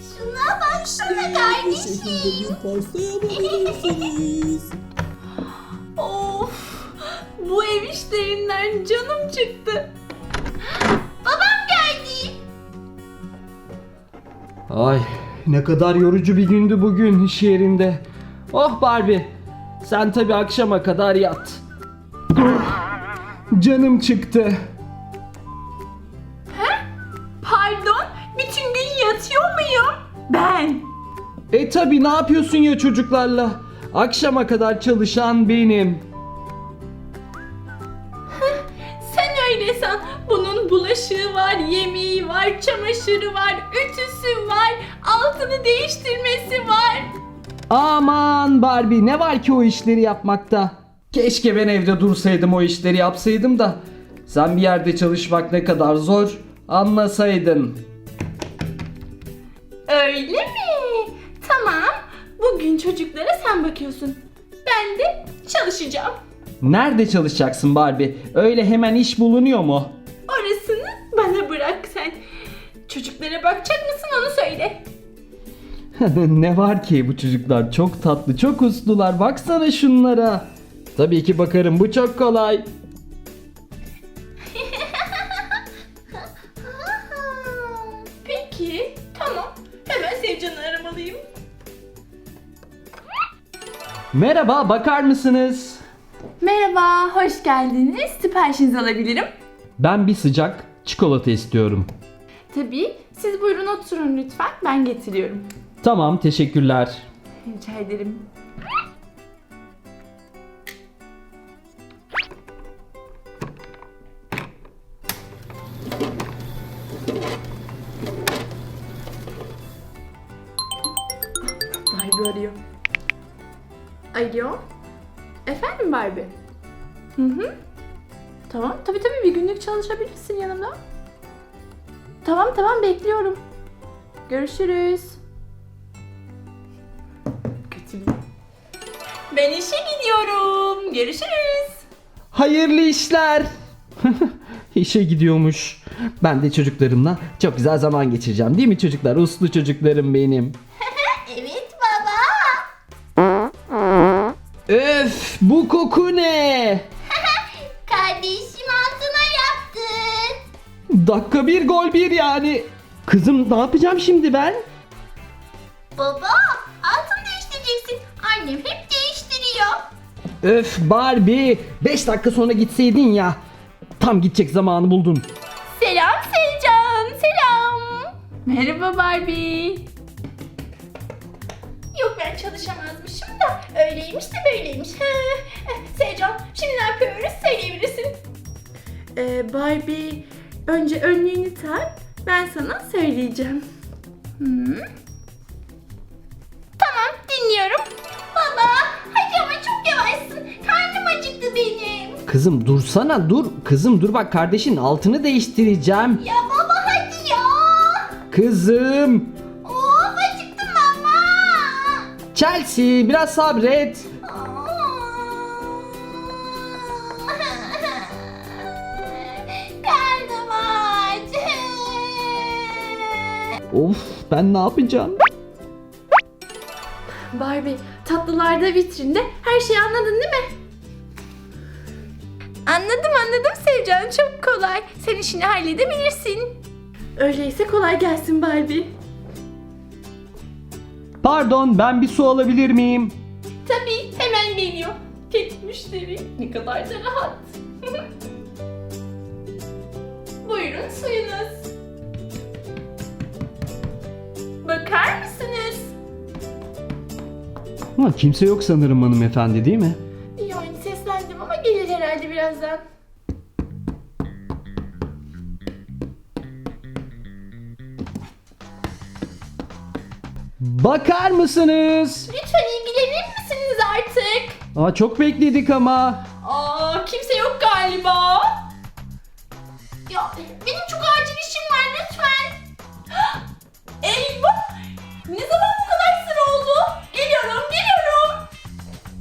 Şuna baksana kardeşim. pasta yapabilirsiniz. Of! Bu ev işlerinden canım çıktı. Babam geldi. Ay ne kadar yorucu bir gündü bugün iş yerinde. Oh Barbie sen tabi akşama kadar yat. Canım çıktı. Ben. E tabi ne yapıyorsun ya çocuklarla? Akşama kadar çalışan benim. Sen öyle san. Bunun bulaşığı var, yemeği var, çamaşırı var, ütüsü var, altını değiştirmesi var. Aman Barbie ne var ki o işleri yapmakta? Keşke ben evde dursaydım o işleri yapsaydım da. Sen bir yerde çalışmak ne kadar zor anlasaydın. Öyle mi? Tamam. Bugün çocuklara sen bakıyorsun. Ben de çalışacağım. Nerede çalışacaksın Barbie? Öyle hemen iş bulunuyor mu? Orasını bana bırak sen. Çocuklara bakacak mısın onu söyle. ne var ki bu çocuklar çok tatlı, çok uslular. Baksana şunlara. Tabii ki bakarım. Bu çok kolay. Merhaba, bakar mısınız? Merhaba, hoş geldiniz. Siparişinizi alabilirim. Ben bir sıcak çikolata istiyorum. Tabii. Siz buyurun oturun lütfen. Ben getiriyorum. Tamam, teşekkürler. Rica ederim. Barbie arıyor. Alo? Efendim Barbie? Hı hı. Tamam, tabii tabii bir günlük çalışabilirsin yanımda. Tamam tamam bekliyorum. Görüşürüz. Kötü Ben işe gidiyorum. Görüşürüz. Hayırlı işler. İşe gidiyormuş. Ben de çocuklarımla çok güzel zaman geçireceğim. Değil mi çocuklar? Uslu çocuklarım benim. Öf, bu koku ne? Kardeşim altına yaptı. Dakika bir gol bir yani. Kızım ne yapacağım şimdi ben? Baba altın değiştireceksin. Annem hep değiştiriyor. Öf Barbie 5 dakika sonra gitseydin ya. Tam gidecek zamanı buldun. Selam Selcan. Selam. Merhaba Barbie. Ben çalışamazmışım da öyleymiş de böyleymiş. Selcan şimdi ne yapıyoruz söyleyebilirsin. Ee, Barbie önce önlüğünü tak ben sana söyleyeceğim. Hmm. Tamam dinliyorum. Baba hadi ama çok yavaşsın. Karnım acıktı benim. Kızım dursana dur. Kızım dur bak kardeşin altını değiştireceğim. Ya baba hadi ya. Kızım. Chelsea biraz sabret. Karnım aç. Of ben ne yapacağım? Barbie tatlılarda vitrinde her şeyi anladın değil mi? Anladım anladım Sevcan çok kolay. Sen işini halledebilirsin. Öyleyse kolay gelsin Barbie. Pardon ben bir su alabilir miyim? Tabii hemen geliyor. Tek müşteri ne kadar da rahat. Buyurun suyunuz. Bakar mısınız? Ha, kimse yok sanırım hanımefendi değil mi? Bakar mısınız? Lütfen ilgilenir misiniz artık? Aa, çok bekledik ama. Aa, kimse yok galiba. Ya benim çok acil işim var lütfen. Eyvah! Ne zaman bu kadar sıra oldu? Geliyorum, geliyorum.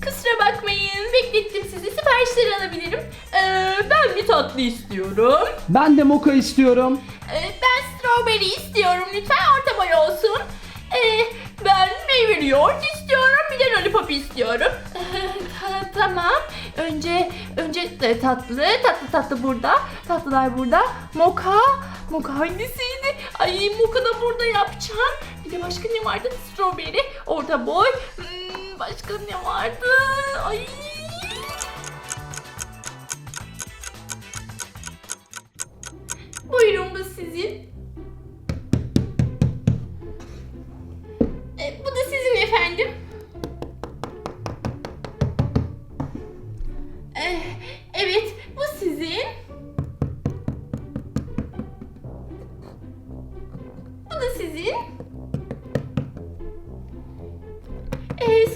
Kusura bakmayın, beklettim sizi. Siparişleri alabilirim. Ee, ben bir tatlı istiyorum. Ben de moka istiyorum. Ee, ben strawberry istiyorum lütfen. Orta boy olsun. Bir yoğurt istiyorum bir de lollipop istiyorum. Ta- tamam. Önce önce e, tatlı tatlı tatlı burada. Tatlılar burada. Moka. Moka hangisiydi? Ay moka da burada yapacağım. Bir de başka ne vardı? Strawberry, orta boy. Hmm, başka ne vardı? Ay. Buyurun bu sizin.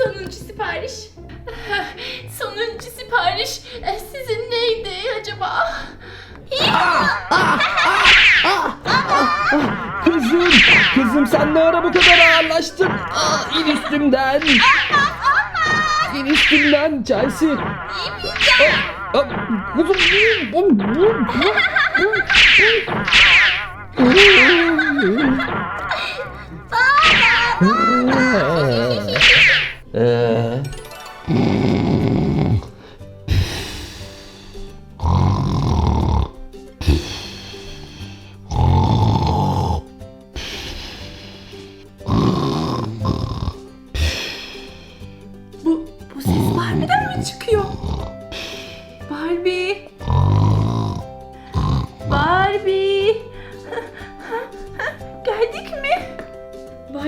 Sonuncu sipariş. sonuncu sipariş e, sizin neydi acaba? Kızım, kızım sen ne ara bu kadar ağırlaştın? Aa, in üstümden. İn üstümden Chelsea. Aa, aa, Kızım. Ee,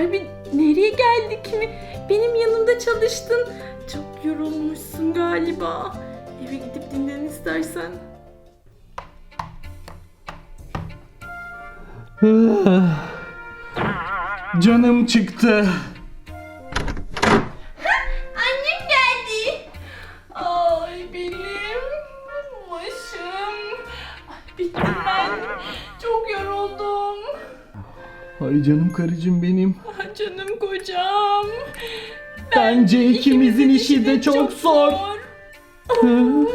Barbie nereye geldik mi? Benim yanımda çalıştın. Çok yorulmuşsun galiba. Eve gidip dinlen istersen. Canım çıktı. Annem geldi. Ay benim başım. Ay bittim ben. Çok yoruldum. Ay canım karıcığım benim. Ah canım kocam. Bence ikimizin işi de çok zor. zor.